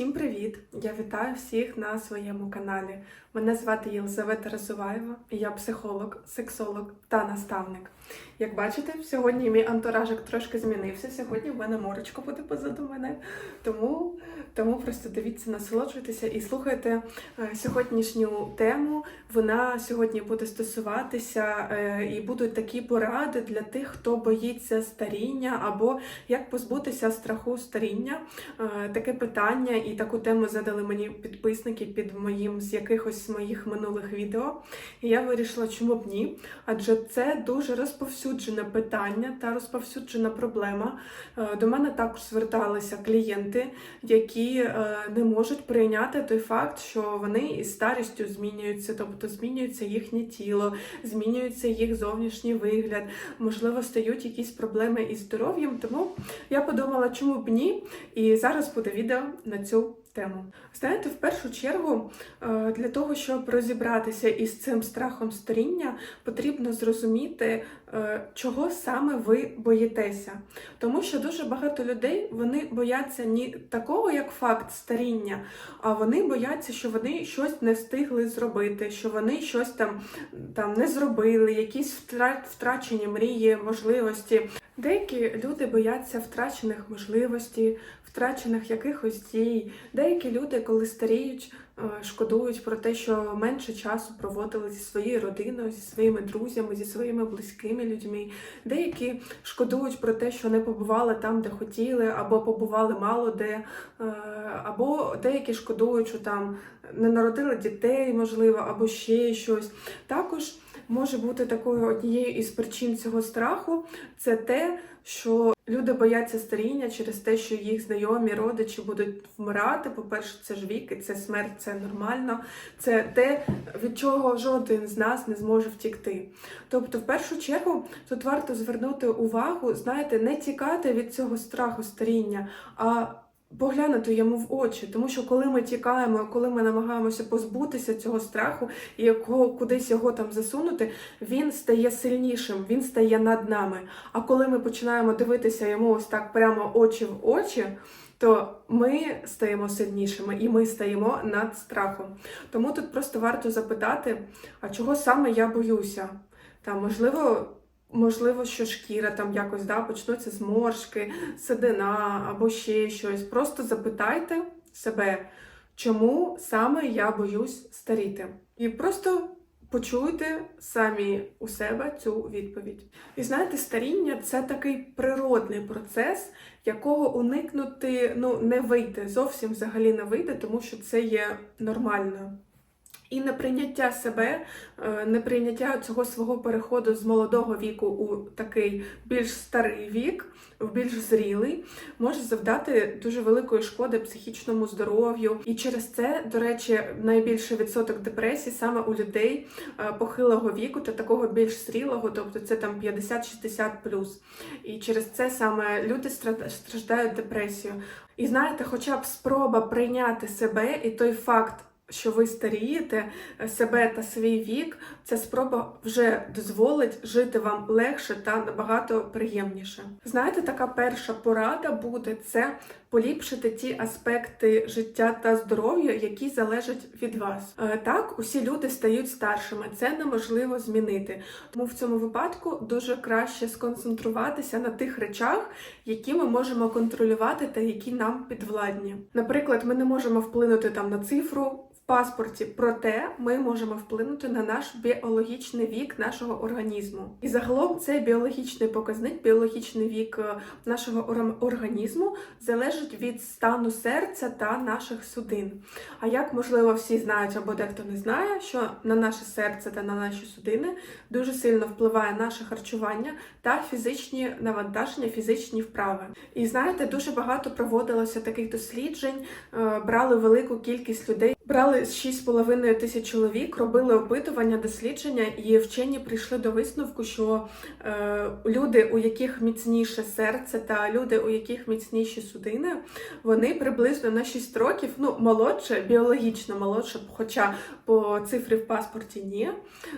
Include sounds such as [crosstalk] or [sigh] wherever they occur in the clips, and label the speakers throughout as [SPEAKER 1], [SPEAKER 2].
[SPEAKER 1] Всім привіт! Я вітаю всіх на своєму каналі. Мене звати Єлизавета Разуваєва, і я психолог, сексолог та наставник. Як бачите, сьогодні мій антуражик трошки змінився. Сьогодні в мене морочко буде позаду мене. Тому, тому просто дивіться, насолоджуйтеся і слухайте е, сьогоднішню тему. Вона сьогодні буде стосуватися е, і будуть такі поради для тих, хто боїться старіння або як позбутися страху старіння. Е, Таке питання і таку тему задали мені підписники під моїм з якихось моїх минулих відео. І я вирішила, чому б ні? Адже це дуже розповсюджене питання та розповсюджена проблема. Е, До мене також зверталися клієнти, які е, не можуть прийняти той факт, що вони із старістю змінюються, тобто змінюється їхнє тіло, змінюється їх зовнішній вигляд, можливо, стають якісь проблеми із здоров'ям. Тому я подумала, чому б ні? І зараз буде відео на цю sociaux. Тему. Знаєте, в першу чергу, е, для того, щоб розібратися із цим страхом старіння, потрібно зрозуміти, е, чого саме ви боїтеся. Тому що дуже багато людей вони бояться не такого, як факт старіння, а вони бояться, що вони щось не встигли зробити, що вони щось там, там не зробили, якісь втрачені мрії, можливості. Деякі люди бояться втрачених можливостей, втрачених якихось дій. Деякі люди, коли старіють, е, шкодують про те, що менше часу проводили зі своєю родиною, зі своїми друзями, зі своїми близькими людьми. Деякі шкодують про те, що не побували там, де хотіли, або побували мало де, е, або деякі шкодують, що там не народили дітей, можливо, або ще щось. Також може бути такою однією із причин цього страху це те, що люди бояться старіння через те, що їх знайомі родичі будуть вмирати. По-перше, це ж вік, і це смерть, це нормально. Це те, від чого жоден з нас не зможе втікти. Тобто, в першу чергу, тут варто звернути увагу, знаєте, не тікати від цього страху старіння, а Поглянути йому в очі, тому що коли ми тікаємо, коли ми намагаємося позбутися цього страху і якого кудись його там засунути, він стає сильнішим, він стає над нами. А коли ми починаємо дивитися йому ось так прямо очі в очі, то ми стаємо сильнішими і ми стаємо над страхом. Тому тут просто варто запитати, а чого саме я боюся? Там, можливо, можливо, що шкіра там якось да, почнуться зморшки, седина або ще щось. Просто запитайте себе, чому саме я боюсь старіти. І просто почуйте самі у себе цю відповідь. І знаєте, старіння це такий природний процес, якого уникнути ну, не вийде, зовсім взагалі не вийде, тому що це є нормально. І неприйняття себе, е, неприйняття цього свого переходу з молодого віку у такий більш старий вік, в більш зрілий, може завдати дуже великої шкоди психічному здоров'ю. І через це, до речі, найбільший відсоток депресії саме у людей е, похилого віку та такого більш зрілого, тобто це там 50-60 І через це саме люди страждають депресією. І знаєте, хоча б спроба прийняти себе і той факт. Що ви старієте е, себе та свій вік, ця спроба вже дозволить жити вам легше та набагато приємніше. Знаєте, така перша порада буде це поліпшити ті аспекти життя та здоров'я, які залежать від вас. Е, Так, усі люди стають старшими, це неможливо змінити. Тому в цьому випадку дуже краще сконцентруватися на тих речах, які ми можемо контролювати та які нам підвладні. Наприклад, ми не можемо вплинути там на цифру. Паспорті, проте ми можемо вплинути на наш біологічний вік нашого організму. І загалом цей біологічний показник, біологічний вік е, нашого організму залежить від стану серця та наших судин. А як можливо всі знають або дехто не знає, що на наше серце та на наші судини дуже сильно впливає наше харчування та фізичні навантаження, фізичні вправи. І знаєте, дуже багато проводилося таких досліджень, е, брали велику кількість людей Брали 6,5 тисяч чоловік, робили опитування, дослідження, і вчені прийшли до висновку, що е, люди, у яких міцніше серце, та люди, у яких міцніші судини, вони приблизно на 6 років, ну молодше, біологічно молодше, хоча по цифрі в паспорті ні,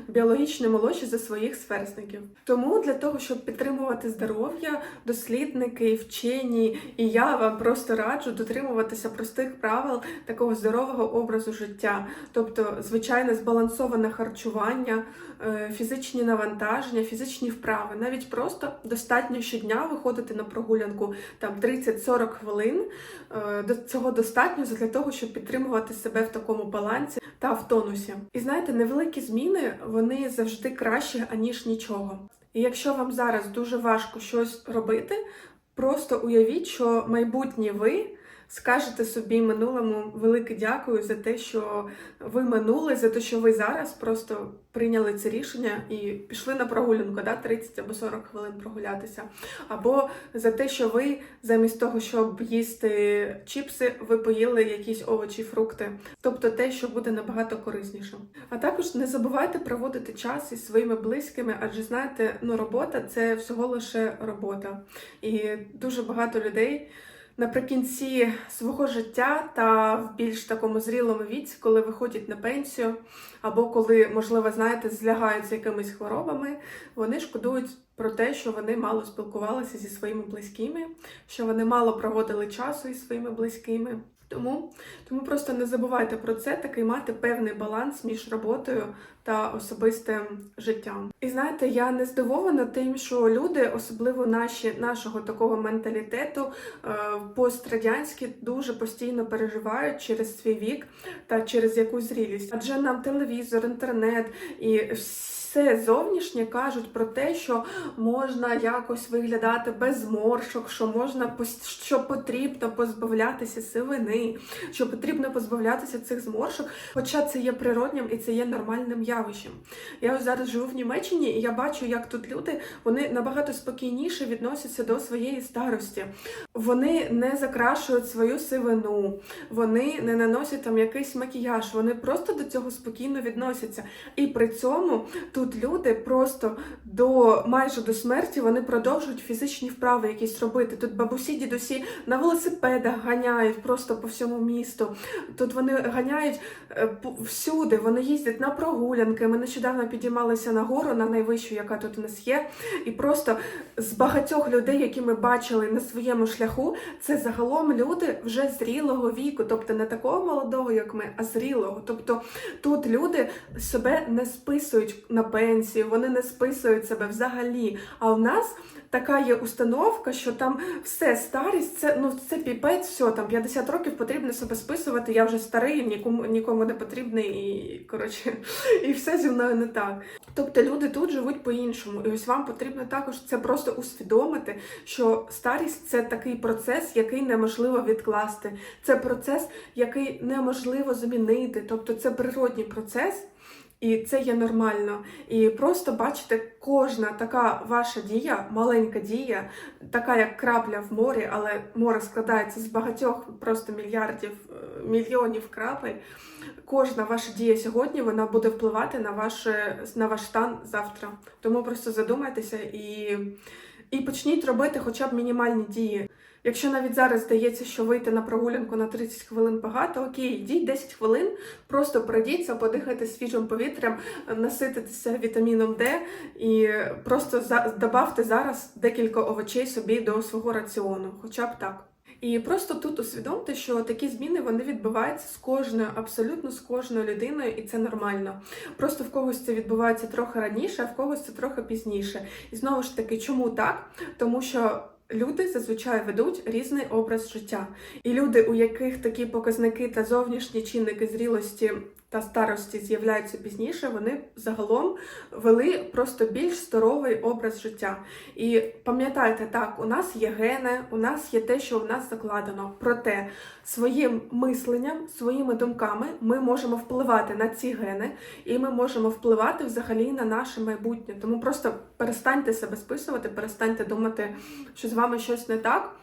[SPEAKER 1] біологічно молодші за своїх сверстників. Тому для того, щоб підтримувати здоров'я, дослідники, вчені, і я вам просто раджу дотримуватися простих правил такого здорового образу життя, тобто звичайне збалансоване харчування, е, фізичні навантаження, фізичні вправи. Навіть просто достатньо щодня виходити на прогулянку там 30-40 хвилин. Е, До цього достатньо для того, щоб підтримувати себе в такому балансі та в тонусі. І знаєте, невеликі зміни вони завжди кращі аніж нічого. І якщо вам зараз дуже важко щось робити, просто уявіть, що майбутні ви скажете собі минулому велике дякую за те, що ви минули, за те, що ви зараз просто прийняли це рішення і пішли на прогулянку, да, 30 або 40 хвилин прогулятися. Або за те, що ви замість того, щоб їсти чіпси, ви поїли якісь овочі, фрукти. Тобто те, що буде набагато кориснішим. А також не забувайте проводити час із своїми близькими, адже знаєте, ну робота це всього лише робота. І дуже багато людей наприкінці свого життя та в більш такому зрілому віці, коли виходять на пенсію, або коли, можливо, знаєте, злягаються якимись хворобами, вони шкодують про те, що вони мало спілкувалися зі своїми близькими, що вони мало проводили часу із своїми близькими. Тому, тому просто не забувайте про це, такий мати певний баланс між роботою та особистим життям. І знаєте, я не здивована тим, що люди, особливо наші нашого такого менталітету, е, пострадянські, дуже постійно переживають через свій вік та через якусь зрілість. Адже нам телевізор, інтернет і все зовнішнє кажуть про те, що можна якось виглядати без зморшок, що можна що потрібно позбавлятися сивини, що потрібно позбавлятися цих зморшок, хоча це є природнім і це є нормальним явищем. Я ось зараз живу в Німеччині, і я бачу, як тут люди вони набагато спокійніше відносяться до своєї старості. Вони не закрашують свою сивину, вони не наносять там якийсь макіяж, вони просто до цього спокійно відносяться. І при цьому тут люди просто до майже до смерті вони продовжують фізичні вправи якісь робити. Тут бабусі, дідусі на велосипедах ганяють просто по всьому місту. Тут вони ганяють е, всюди, вони їздять на прогулянки. Ми нещодавно підіймалися на гору, на найвищу, яка тут у нас є. І просто з багатьох людей, які ми бачили на своєму шляху, це загалом люди вже зрілого віку, тобто не такого молодого, як ми, а зрілого. Тобто тут люди себе не списують на пенсію, вони не списують себе взагалі. А у нас така є установка, що там все старість, це ну це піпець, все там 50 років потрібно себе списувати. Я вже старий, нікому нікому не потрібний, і коротше, [laughs] і все зі мною не так. Тобто люди тут живуть по-іншому, і ось вам потрібно також це просто усвідомити, що старість це такий процес, який неможливо відкласти. Це процес, який неможливо змінити. Тобто це природній процес. І це є нормально. І просто бачите, кожна така ваша дія, маленька дія, така як крапля в морі, але море складається з багатьох просто мільярдів, е, мільйонів крапель. Кожна ваша дія сьогодні вона буде впливати на ваше на ваш стан завтра. Тому просто задумайтеся і, і почніть робити хоча б мінімальні дії. Якщо навіть зараз здається, що вийти на прогулянку на 30 хвилин багато, окей, йдіть 10 хвилин, просто пройдіться, подихайте свіжим повітрям, насититися вітаміном Д і просто добавте зараз декілька овочей собі до свого раціону, хоча б так. І просто тут усвідомте, що такі зміни вони відбуваються з кожною, абсолютно з кожною людиною, і це нормально. Просто в когось це відбувається трохи раніше, а в когось це трохи пізніше. І знову ж таки, чому так? Тому що. Люди зазвичай ведуть різний образ життя, і люди, у яких такі показники та зовнішні чинники зрілості та старості з'являються пізніше, вони загалом вели просто більш здоровий образ життя. І пам'ятайте, так, у нас є гени, у нас є те, що у нас закладено. Проте своїм мисленням, своїми думками ми можемо впливати на ці гени, і ми можемо впливати взагалі на наше майбутнє. Тому просто перестаньте себе списувати, перестаньте думати, що з вами щось не так.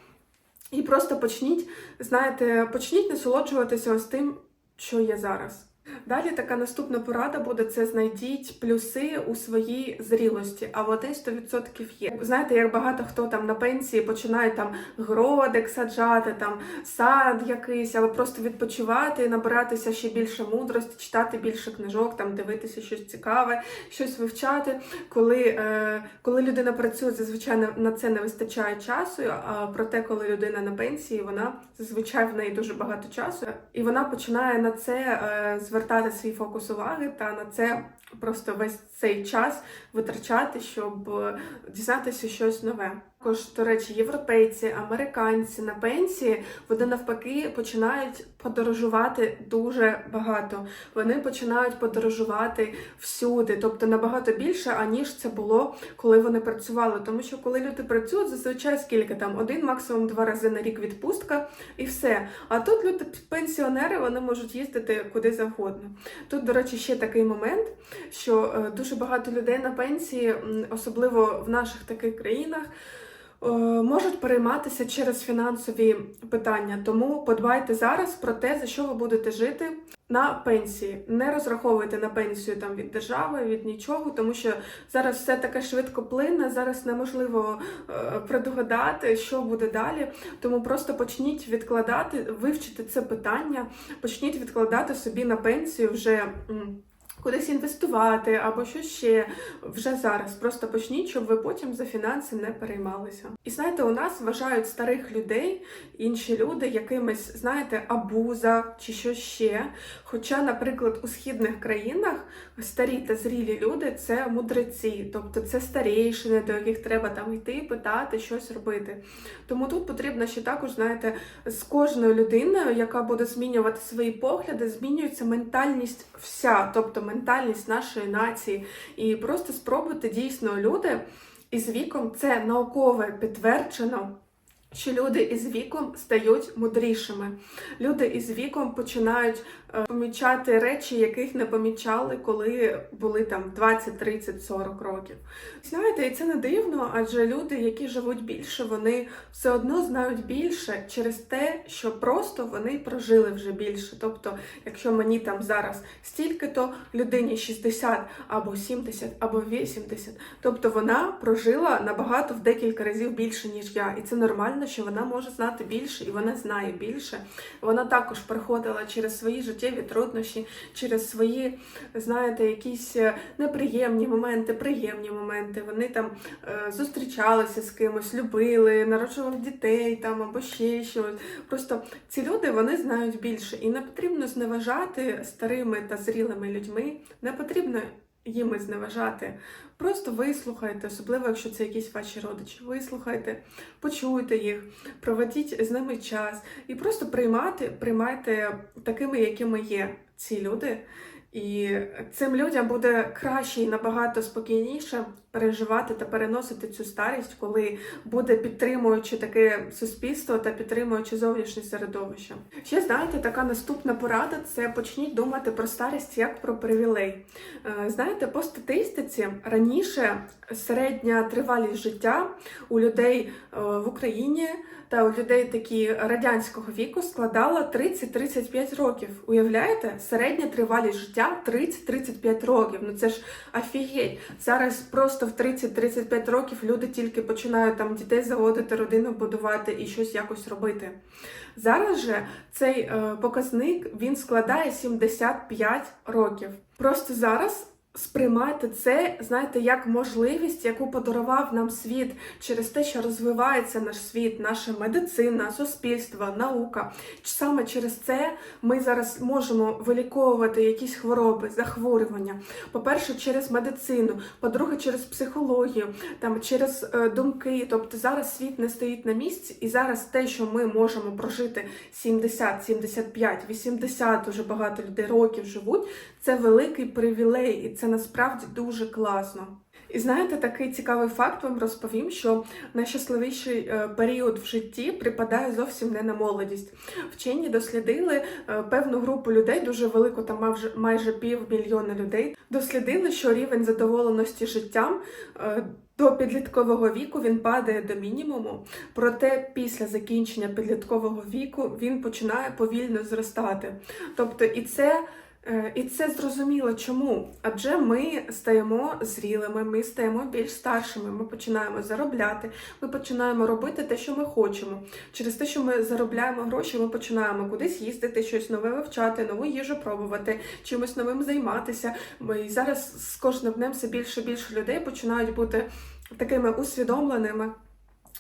[SPEAKER 1] І просто почніть, знаєте, почніть насолоджуватися ось тим, що є зараз. Далі така наступна порада буде: це знайдіть плюси у своїй зрілості, а вони 100% є. Знаєте, як багато хто там на пенсії починає там гродик саджати, там сад якийсь, або просто відпочивати, набиратися ще більше мудрості, читати більше книжок, там дивитися щось цікаве, щось вивчати. Коли, е, коли людина працює, зазвичай на- це не вистачає часу. А проте, коли людина на пенсії, вона зазвичай в неї дуже багато часу, і вона починає на це е, звертати свій фокус уваги та на це просто весь цей час витрачати, щоб е, дізнатися щось нове. Також, до речі, європейці, американці на пенсії вони навпаки починають подорожувати дуже багато. Вони починають подорожувати всюди, тобто набагато більше, аніж це було, коли вони працювали. Тому що коли люди працюють, зазвичай скільки там один, максимум два рази на рік відпустка і все. А тут люди пенсіонери вони можуть їздити куди завгодно. Тут, до речі, ще такий момент, що е, дуже багато людей на пенсії, особливо в наших таких країнах. е, Можуть перейматися через фінансові питання, тому подбайте зараз про те, за що ви будете жити на пенсії. Не розраховуйте на пенсію там від держави, від нічого, тому що зараз все таке швидко плине, зараз неможливо е, предугадати, що буде далі. Тому просто почніть відкладати, вивчити це питання, почніть відкладати собі на пенсію вже. Кудись інвестувати або що ще вже зараз. Просто почніть, щоб ви потім за фінанси не переймалися. І знаєте, у нас вважають старих людей, інші люди якимись, знаєте, абуза чи що ще. Хоча, наприклад, у східних країнах старі та зрілі люди це мудреці, тобто це старейшини, до яких треба там йти, питати, щось робити. Тому тут потрібно ще також, знаєте, з кожною людиною, яка буде змінювати свої погляди, змінюється ментальність вся, тобто ментальність нашої нації. І просто спробуйте дійсно люди із віком це наукове підтверджено. Що люди із віком стають мудрішими. Люди із віком починають помічати речі, яких не помічали, коли були там 20, 30, 40 років. Знаєте, і це не дивно, адже люди, які живуть більше, вони все одно знають більше через те, що просто вони прожили вже більше. Тобто, якщо мені там зараз стільки-то людині 60 або 70, або 80, тобто вона прожила набагато в декілька разів більше, ніж я. І це нормально, що вона може знати більше, і вона знає більше. Вона також проходила через свої життєві труднощі, через свої, знаєте, якісь е, неприємні моменти, приємні моменти. Вони там е, зустрічалися з кимось, любили, народжували дітей там або ще щось. Просто ці люди вони знають більше, і не потрібно зневажати старими та зрілими людьми, не потрібно їми зневажати. Просто вислухайте, особливо якщо це якісь ваші родичі. Вислухайте, почуйте їх, проведіть з ними час і просто приймати, приймайте такими, якими є ці люди. І цим людям буде краще і набагато спокійніше переживати та переносити цю старість, коли буде підтримуючи таке суспільство та підтримуючи зовнішнє середовище. Ще знаєте, така наступна порада це почніть думати про старість як про привілей. Е, Знаєте, по статистиці раніше середня тривалість життя у людей е, в Україні та у людей такі радянського віку складала 30-35 років. Уявляєте? Середня тривалість життя 30-35 років. Ну це ж офігеть. Зараз просто в 30-35 років люди тільки починають там дітей заводити, родину будувати і щось якось робити. Зараз же цей е, показник він складає 75 років. Просто зараз сприймайте це, знаєте, як можливість, яку подарував нам світ через те, що розвивається наш світ, наша медицина, суспільство, наука. Саме через це ми зараз можемо виліковувати якісь хвороби, захворювання. По-перше, через медицину, по-друге, через психологію, там через е, думки. Тобто зараз світ не стоїть на місці, і зараз те, що ми можемо прожити 70, 75, 80, уже багато людей років живуть, це великий привілей, це насправді дуже класно. І знаєте, такий цікавий факт вам розповім, що найщасливіший е, період в житті припадає зовсім не на молодість. Вчені дослідили е, певну групу людей, дуже велику, там майже, півмільйона людей. Дослідили, що рівень задоволеності життям е, до підліткового віку він падає до мінімуму, проте після закінчення підліткового віку він починає повільно зростати. Тобто, і це. Е, І це зрозуміло чому? Адже ми стаємо зрілими, ми стаємо більш старшими, ми починаємо заробляти, ми починаємо робити те, що ми хочемо. Через те, що ми заробляємо гроші, ми починаємо кудись їздити, щось нове вивчати, нову їжу пробувати, чимось новим займатися. Ми і зараз з кожним днем все більше і більше людей починають бути такими усвідомленими.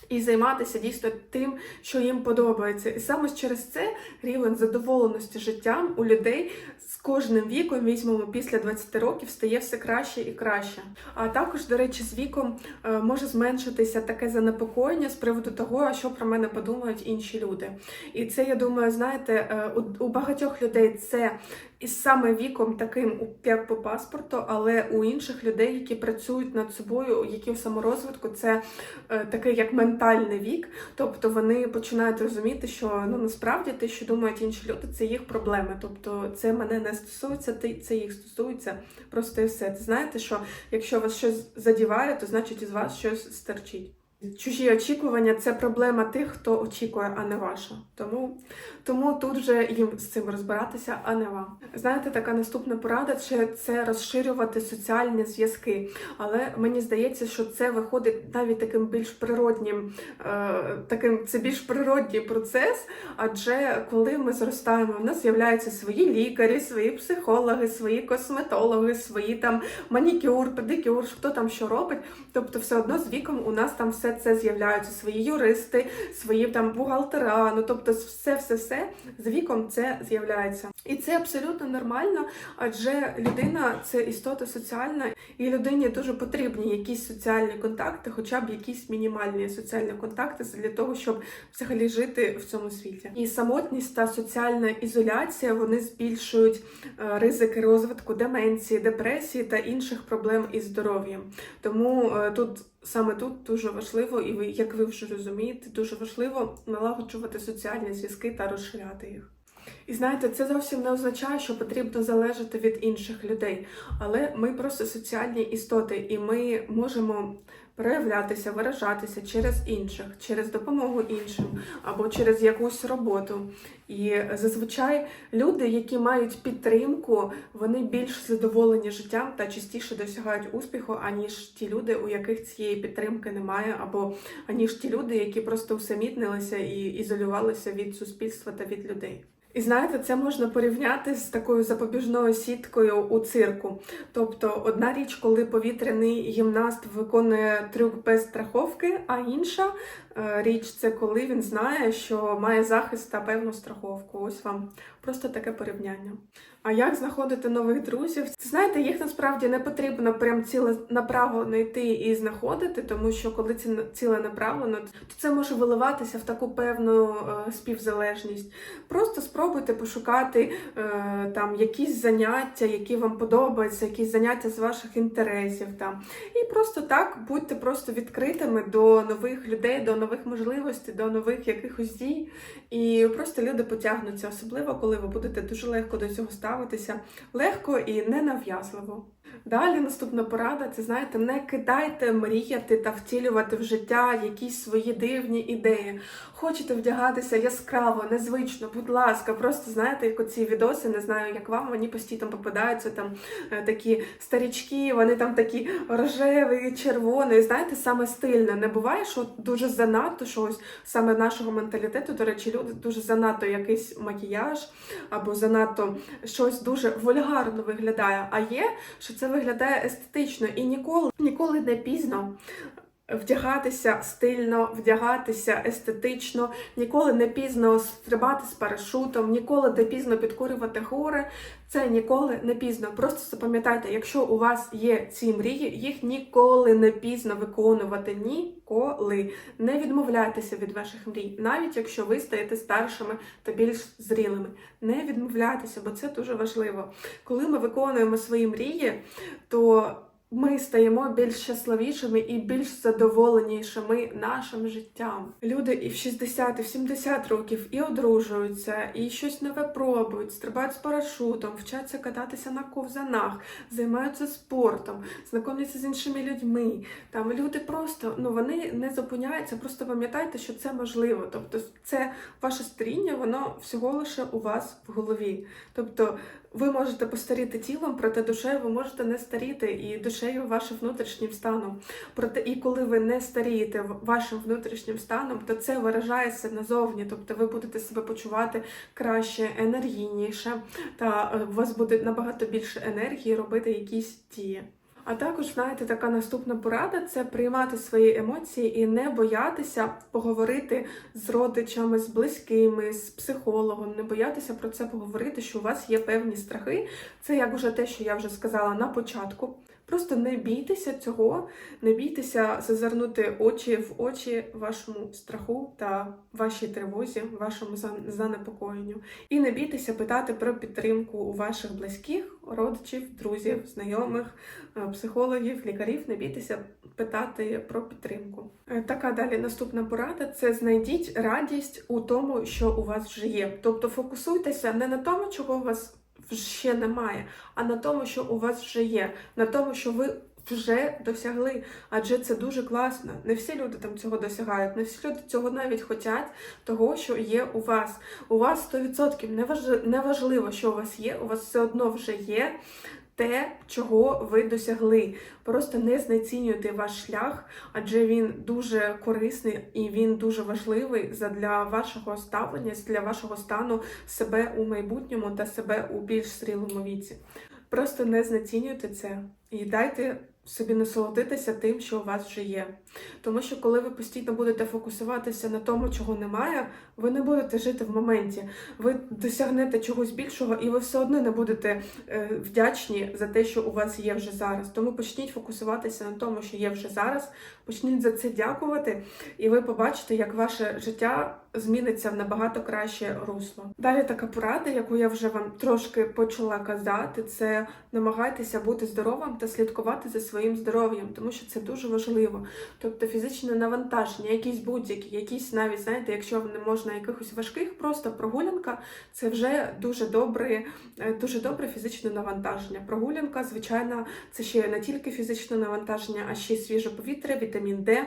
[SPEAKER 1] І займатися дійсно тим, що їм подобається. І саме через це рівень задоволеності життям у людей з кожним віком, візьмемо після 20 років, стає все краще і краще. А також, до речі, з віком е, може зменшитися таке занепокоєння з приводу того, що про мене подумають інші люди. І це, я думаю, знаєте, е, у, у багатьох людей це і саме віком таким, як по паспорту, але у інших людей, які працюють над собою, які в саморозвитку, це е, такий як ментальний вік. Тобто вони починають розуміти, що ну насправді те, що думають інші люди, це їх проблеми. Тобто це мене не стосується, ти- це їх стосується. Просто і все. Знаєте, що якщо вас щось задіває, то значить із вас щось стерчить. Чужі очікування це проблема тих, хто очікує, а не ваша. Тому, тому тут вже їм з цим розбиратися, а не вам. Знаєте, така наступна порада це, це розширювати соціальні зв'язки. Але мені здається, що це виходить навіть таким більш природнім, е, таким це більш природній процес. Адже коли ми зростаємо, в нас з'являються свої лікарі, свої психологи, свої косметологи, свої там манікюр, педикюр, хто там що робить. Тобто, все одно з віком у нас там все це з'являються, свої юристи, свої там бухгалтера. Ну тобто, все, все, все з віком це з'являється. І це абсолютно нормально, адже людина це істота соціальна, і людині дуже потрібні якісь соціальні контакти, хоча б якісь мінімальні соціальні контакти для того, щоб взагалі жити в цьому світі. І самотність та соціальна ізоляція вони збільшують е, ризики розвитку деменції, депресії та інших проблем із здоров'ям. Тому е, тут саме тут дуже важливо, і ви, як ви вже розумієте, дуже важливо налагоджувати соціальні зв'язки та розширяти їх. І знаєте, це зовсім не означає, що потрібно залежати від інших людей, але ми просто соціальні істоти, і ми можемо проявлятися, виражатися через інших, через допомогу іншим або через якусь роботу. І зазвичай люди, які мають підтримку, вони більш задоволені життям та частіше досягають успіху, аніж ті люди, у яких цієї підтримки немає, або аніж ті люди, які просто усамітнилися і ізолювалися від суспільства та від людей. І знаєте, це можна порівняти з такою запобіжною сіткою у цирку. Тобто, одна річ, коли повітряний гімнаст виконує трюк без страховки, а інша е, річ це коли він знає, що має захист та певну страховку. Ось вам просто таке порівняння. А як знаходити нових друзів? Знаєте, їх насправді не потрібно прям ціленаправлено йти і знаходити, тому що коли це ціленаправлено, то це може виливатися в таку певну е, співзалежність. Просто спробуйте пошукати е, там якісь заняття, які вам подобаються, якісь заняття з ваших інтересів там. І просто так будьте просто відкритими до нових людей, до нових можливостей, до нових якихось дій. І просто люди потягнуться, особливо коли ви будете дуже легко до цього ставитися, легко і ненав'язливо. Далі наступна порада це знаєте, не кидайте мріяти та втілювати в життя якісь свої дивні ідеї. Хочете вдягатися яскраво, незвично, будь ласка, просто знаєте, як оці відоси, не знаю, як вам, мені постійно попадаються там е, такі старічки, вони там такі рожеві, червоні. Знаєте, саме стильно. Не буває, що дуже занадто щось саме нашого менталітету. До речі, люди дуже занадто якийсь макіяж або занадто щось дуже вульгарно виглядає. А є, що це виглядає естетично і ніколи, ніколи не пізно. Вдягатися стильно, вдягатися естетично, ніколи не пізно стрибати з парашутом, ніколи не пізно підкурювати гори. Це ніколи не пізно. Просто запам'ятайте, якщо у вас є ці мрії, їх ніколи не пізно виконувати. Ніколи. Не відмовляйтеся від ваших мрій, навіть якщо ви стаєте старшими та більш зрілими. Не відмовляйтеся, бо це дуже важливо. Коли ми виконуємо свої мрії, то ми стаємо більш щасливішими і більш задоволенішими нашим життям. Люди і в 60, і в 70 років і одружуються, і щось нове пробують, стрибають з парашутом, вчаться кататися на ковзанах, займаються спортом, знайомляться з іншими людьми. Там люди просто ну вони не зупиняються. Просто пам'ятайте, що це можливо. Тобто, це ваше старіння, воно всього лише у вас в голові. Тобто. Ви можете постаріти тілом, проте душею ви можете не старіти, і душею вашим внутрішнім станом. Проте, і коли ви не старієте вашим внутрішнім станом, то це виражається назовні. Тобто ви будете себе почувати краще, енергійніше, та е, у вас буде набагато більше енергії робити якісь дії. А також, знаєте, така наступна порада це приймати свої емоції і не боятися поговорити з родичами, з близькими, з психологом, не боятися про це поговорити, що у вас є певні страхи. Це як уже те, що я вже сказала на початку. Просто не бійтеся цього, не бійтеся зазирнути очі в очі вашому страху та вашій тривозі, вашому зан- занепокоєнню. І не бійтеся питати про підтримку у ваших близьких, родичів, друзів, знайомих, е, психологів, лікарів. Не бійтеся питати про підтримку. Е, Така далі наступна порада це знайдіть радість у тому, що у вас вже є. Тобто фокусуйтеся не на тому, чого у вас ще немає, а на тому, що у вас вже є, на тому, що ви. Вже досягли, адже це дуже класно. Не всі люди там цього досягають, не всі люди цього навіть хочуть, того, що є у вас. У вас 100% не важ- що у вас є, у вас все одно вже є те, чого ви досягли. Просто не знецінюйте ваш шлях, адже він дуже корисний і він дуже важливий для вашого ставлення, для вашого стану себе у майбутньому та себе у більш зрілому віці. Просто не знецінюйте це і дайте собі насолодитися тим, що у вас вже є. Тому що коли ви постійно будете фокусуватися на тому, чого немає, ви не будете жити в моменті. Ви досягнете чогось більшого, і ви все одно не будете е, вдячні за те, що у вас є вже зараз. Тому почніть фокусуватися на тому, що є вже зараз. Почніть за це дякувати, і ви побачите, як ваше життя зміниться в набагато краще русло. Далі така порада, яку я вже вам трошки почала казати, це намагайтеся бути здоровим та слідкувати за своїм здоров'ям, тому що це дуже важливо. Тобто фізичне навантаження, якісь будь-які, якісь навіть знаєте, якщо не можна якихось важких, просто прогулянка це вже дуже добре, е, дуже добре фізичне навантаження. Прогулянка, звичайно, це ще не тільки фізичне навантаження, а ще й свіже повітря, вітамін Д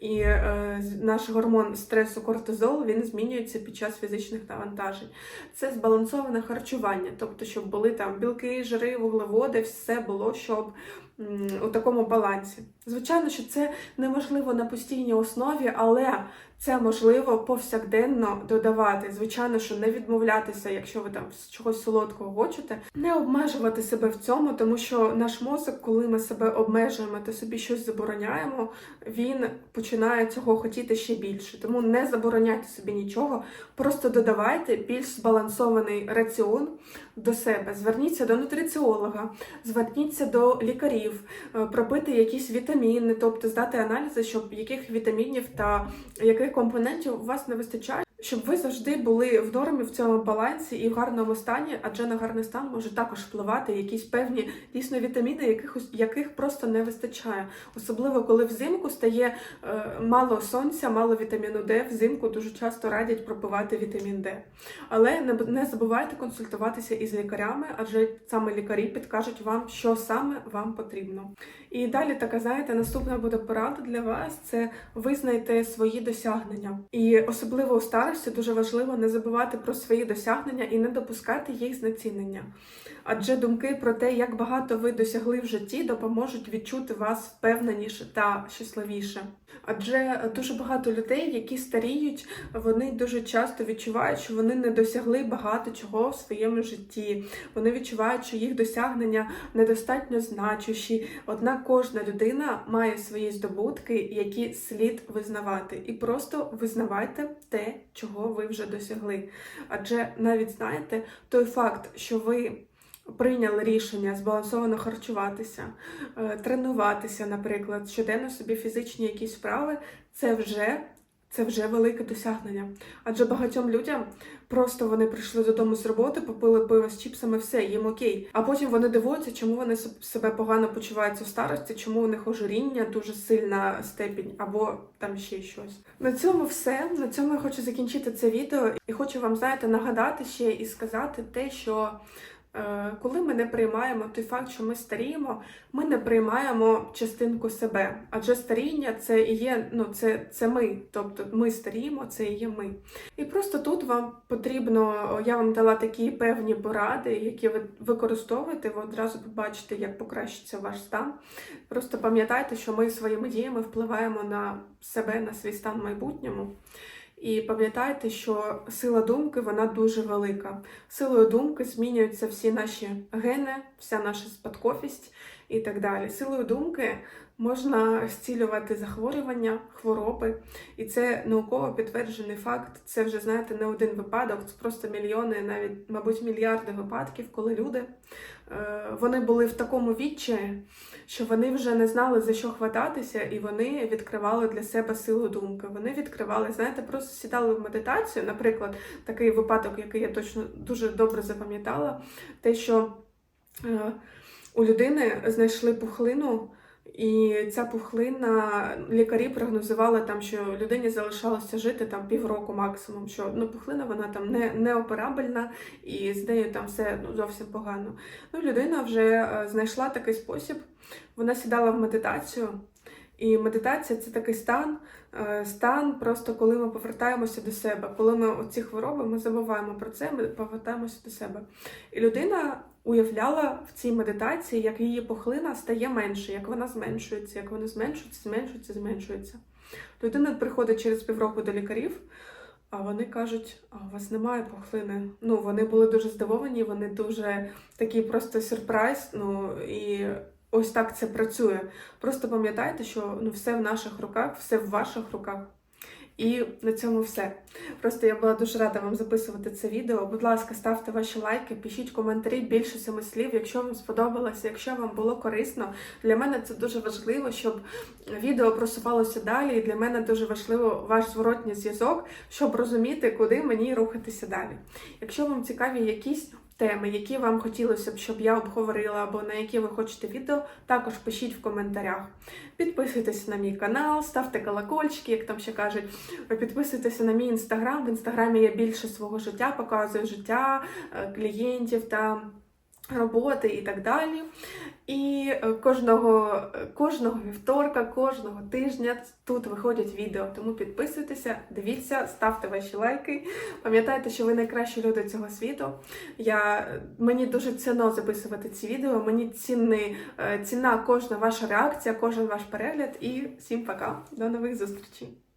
[SPEAKER 1] і е, наш гормон стресу кортизол він змінюється під час фізичних навантажень. Це збалансоване харчування, тобто, щоб були там білки, жири, вуглеводи, все було, щоб у такому балансі. Звичайно, що це неможливо на постійній основі, але це можливо повсякденно додавати. Звичайно, що не відмовлятися, якщо ви там чогось солодкого хочете, не обмежувати себе в цьому, тому що наш мозок, коли ми себе обмежуємо та собі щось забороняємо, він починає цього хотіти ще більше. Тому не забороняйте собі нічого, просто додавайте більш збалансований раціон до себе. Зверніться до нутриціолога, зверніться до лікарів, е, пропити якісь вітаміни, тобто здати аналізи, щоб яких вітамінів та яких компонентів у вас не вистачає. Щоб ви завжди були в нормі в цьому балансі і в гарному стані, адже на гарний стан може також впливати якісь певні дійсно вітаміни, якихось яких просто не вистачає. Особливо коли взимку стає е, мало сонця, мало вітаміну Д. Взимку дуже часто радять пропивати вітамін Д. Але не, не забувайте консультуватися із лікарями, адже саме лікарі підкажуть вам, що саме вам потрібно. І далі така, знаєте, наступна буде порада для вас це визнайте свої досягнення. І особливо у старості дуже важливо не забувати про свої досягнення і не допускати їх знецінення. Адже думки про те, як багато ви досягли в житті, допоможуть відчути вас впевненіше та щасливіше. Адже дуже багато людей, які старіють, вони дуже часто відчувають, що вони не досягли багато чого в своєму житті. Вони відчувають, що їх досягнення недостатньо значущі. Однак кожна людина має свої здобутки, які слід визнавати. І просто визнавайте те, чого ви вже досягли. Адже навіть знаєте, той факт, що ви. Прийняли рішення збалансовано харчуватися, е, тренуватися, наприклад, щоденно собі фізичні якісь вправи, це вже це вже велике досягнення. Адже багатьом людям просто вони прийшли додому з роботи, попили пиво з чіпсами, все, їм окей. А потім вони дивуються, чому вони себе погано почуваються в старості, чому у них ожиріння дуже сильна степінь, або там ще щось. На цьому все. На цьому я хочу закінчити це відео і хочу вам, знаєте, нагадати ще і сказати те, що. Е, Коли ми не приймаємо той факт, що ми старіємо, ми не приймаємо частинку себе. Адже старіння це і є, ну це, це ми. Тобто ми старіємо, це і є ми. І просто тут вам потрібно, я вам дала такі певні поради, які ви використовуєте, ви одразу побачите, як покращиться ваш стан. Просто пам'ятайте, що ми своїми діями впливаємо на себе, на свій стан в майбутньому. І пам'ятайте, що сила думки вона дуже велика. Силою думки змінюються всі наші гени, вся наша спадковість і так далі. Силою думки можна зцілювати захворювання, хвороби, і це науково підтверджений факт. Це вже знаєте не один випадок, це просто мільйони, навіть мабуть, мільярди випадків, коли люди е, вони були в такому відчаї, що вони вже не знали за що хвататися, і вони відкривали для себе силу думки. Вони відкривали, знаєте, просто сідали в медитацію. Наприклад, такий випадок, який я точно дуже добре запам'ятала, те, що у людини знайшли пухлину. І ця пухлина лікарі прогнозували там, що людині залишалося жити там півроку максимум. Що ну пухлина вона там не, неоперабельна і з нею там все ну, зовсім погано. Ну, людина вже е, знайшла такий спосіб. Вона сідала в медитацію, і медитація це такий стан, е, стан, просто коли ми повертаємося до себе. Коли ми оці хвороби, ми забуваємо про це, ми повертаємося до себе. І людина уявляла в цій медитації, як її пухлина стає менше, як вона зменшується, як вона зменшується, зменшується, зменшується. Людина приходить через півроку до лікарів. А вони кажуть, а у вас немає пухлини. Ну, вони були дуже здивовані, вони дуже такий просто сюрприз. Ну і ось так це працює. Просто пам'ятайте, що ну, все в наших руках, все в ваших руках. І на цьому все. Просто я була дуже рада вам записувати це відео. Будь ласка, ставте ваші лайки, пишіть коментарі більше семи слів, якщо вам сподобалося, якщо вам було корисно. Для мене це дуже важливо, щоб відео просувалося далі. І для мене дуже важливо ваш зворотній зв'язок, щоб розуміти, куди мені рухатися далі. Якщо вам цікаві якісь теми, які вам хотілося б, щоб я обговорила, або на які ви хочете відео, також пишіть в коментарях. Підписуйтесь на мій канал, ставте колокольчики, як там ще кажуть. Підписуйтеся на мій інстаграм. В інстаграмі я більше свого життя показую життя е, клієнтів та роботи і так далі. І е, кожного, е, кожного вівторка, кожного тижня тут виходять відео. Тому підписуйтеся, дивіться, ставте ваші лайки. Пам'ятайте, що ви найкращі люди цього світу. Я, мені дуже цінно записувати ці відео. Мені цінний, е, ціна кожна ваша реакція, кожен ваш перегляд. І всім пока. До нових зустрічей!